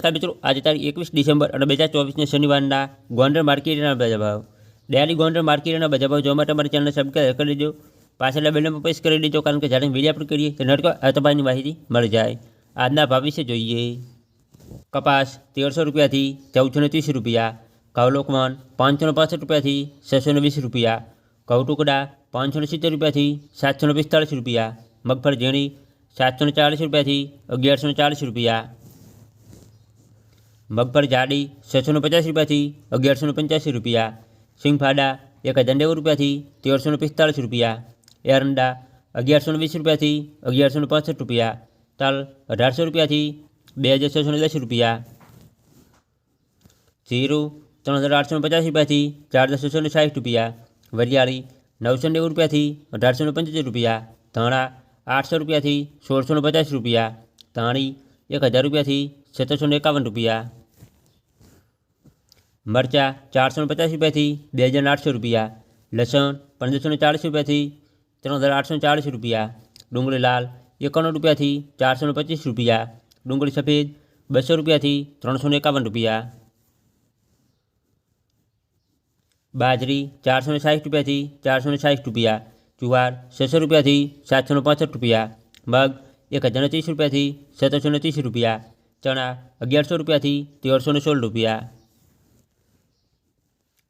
નમસ્કાર મિત્રો આજે તારીખ એકવીસ ડિસેમ્બર અને બે હજાર ચોવીસને શનિવારના ગોંડલ માર્કેટના બજાર ભાવ ડેલી ગોંડલ માર્કેટના બજાર ભાવ જોવા માટે અમારી ચેનલ સબસ્ક્રાઈબ કરી દેજો પાછળના બેલને પ્રેસ કરી દેજો કારણ કે જ્યારે વિડીયો અપલોડ કરીએ તો નડકો આ તમારી માહિતી મળી જાય આજના ભાવ વિશે જોઈએ કપાસ તેરસો રૂપિયાથી ચૌદસો ને ત્રીસ રૂપિયા કવલોકમન પાંચસો ને પાસઠ રૂપિયાથી છસો ને વીસ રૂપિયા ઘઉં ટુકડા પાંચસો ને સિત્તેર રૂપિયાથી સાતસો ને પિસ્તાળીસ રૂપિયા મગફળી ઝીણી સાતસો ને ચાલીસ રૂપિયાથી અગિયારસો ને ચાલીસ રૂપિયા મગફળી જાડી છસો ને પચાસ રૂપિયાથી અગિયારસો ને પંચ્યાસી રૂપિયા સિંગફાડા એક હજાર નેવું રૂપિયાથી તેરસો ને પિસ્તાળીસ રૂપિયા એરંડા અગિયારસો ને વીસ રૂપિયાથી અગિયારસો ને પાસઠ રૂપિયા તલ અઢારસો રૂપિયાથી બે હજાર છસો ને દસ રૂપિયા જીરું ત્રણ હજાર આઠસો ને પચાસ રૂપિયાથી ચાર હજાર છસો ને સાઠ રૂપિયા વરિયાળી નવસો નેવું રૂપિયાથી અઢારસો ને પંચોતેર રૂપિયા ધાણા આઠસો રૂપિયાથી સોળસો ને પચાસ રૂપિયા ધાણી એક હજાર રૂપિયાથી સત્તરસો ને એકાવન રૂપિયા મરચાં ચારસો ને પચાસ રૂપિયાથી બે હજાર આઠસો રૂપિયા લસણ પંદરસો ને ચાળીસ રૂપિયાથી ત્રણ હજાર આઠસો ને ચાળીસ રૂપિયા ડુંગળી લાલ એકાણું રૂપિયાથી ચારસો ને પચીસ રૂપિયા ડુંગળી સફેદ બસો રૂપિયાથી ત્રણસો ને એકાવન રૂપિયા બાજરી ચારસો ને સાઠ રૂપિયાથી ચારસો ને સાઠ રૂપિયા જુવાર છસો રૂપિયાથી સાતસો ને પાસઠ રૂપિયા મગ એક હજાર ને ત્રીસ રૂપિયાથી સત્તરસો ને ત્રીસ રૂપિયા ચણા અગિયારસો રૂપિયાથી તેરસો ને સોળ રૂપિયા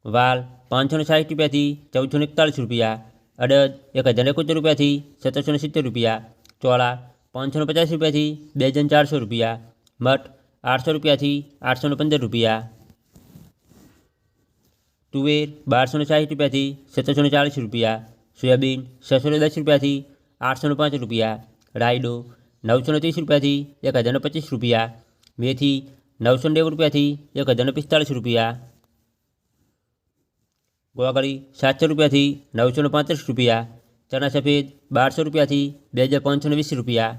વાલ પાંચસો ને સાઠ રૂપિયાથી ચૌદસો ને એકતાળીસ રૂપિયા અડદ એક હજાર એકોતેર રૂપિયાથી સત્તરસો ને સિત્તેર રૂપિયા ચોળા પાંચસો ને પચાસ રૂપિયાથી બે હજાર ચારસો રૂપિયા મઠ આઠસો રૂપિયાથી આઠસો ને પંદર રૂપિયા તુવેર બારસો ને સાઠ રૂપિયાથી સત્તરસો ને ચાલીસ રૂપિયા સોયાબીન છસો ને દસ રૂપિયાથી આઠસો ને પાંચ રૂપિયા રાયડો નવસો ને ત્રીસ રૂપિયાથી એક હજાર ને પચીસ રૂપિયા મેથી નવસો ને નેવું રૂપિયાથી એક હજાર ને પિસ્તાળીસ રૂપિયા ગોવાગળી સાતસો રૂપિયાથી નવસો પાંત્રીસ રૂપિયા, ચણા સફેદ બારસો રૂપિયાથી બે હજાર પાંચસો વીસ રૂપિયા